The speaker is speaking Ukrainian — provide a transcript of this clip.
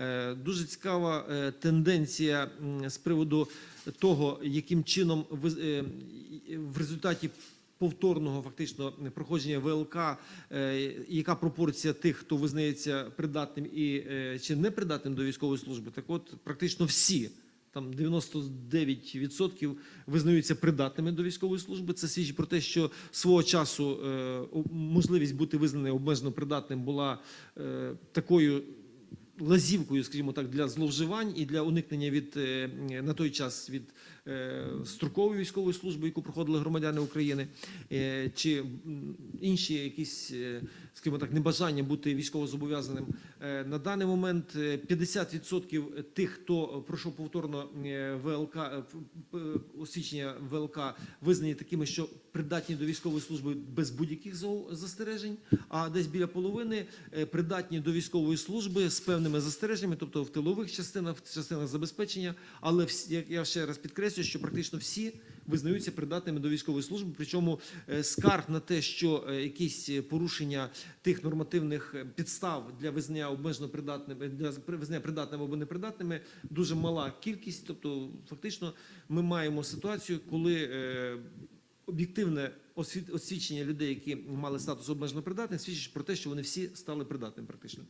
Е, Дуже цікава е, тенденція з приводу того, яким чином е, в результаті повторного фактично проходження ВЛК, яка пропорція тих, хто визнається придатним і чи непридатним до військової служби, так от практично всі. Там 99% визнаються придатними до військової служби. Це свідчить про те, що свого часу можливість бути визнаним обмежено придатним була такою лазівкою, скажімо так, для зловживань і для уникнення від е, на той час від е, строкової військової служби, яку проходили громадяни України, е, чи інші якісь, скажімо так, небажання бути військовозобов'язаним. На даний момент е, 50% тих, хто пройшов повторно ВЛК, освідчення ВЛК, визнані такими, що придатні до військової служби без будь-яких застережень, а десь біля половини придатні до військової служби з певними застереженнями, тобто в тилових частинах, в частинах забезпечення. Але всі, я ще раз підкреслюю, що практично всі визнаються придатними до військової служби. Причому е, скарг на те, що е, якісь порушення тих нормативних е, підстав для визнання обмежено придатними для визнання придатними або непридатними дуже мала кількість. Тобто, фактично, ми маємо ситуацію, коли е, об'єктивне освідчення людей, які мали статус обмежено придатних, свідчить про те, що вони всі стали придатними практично.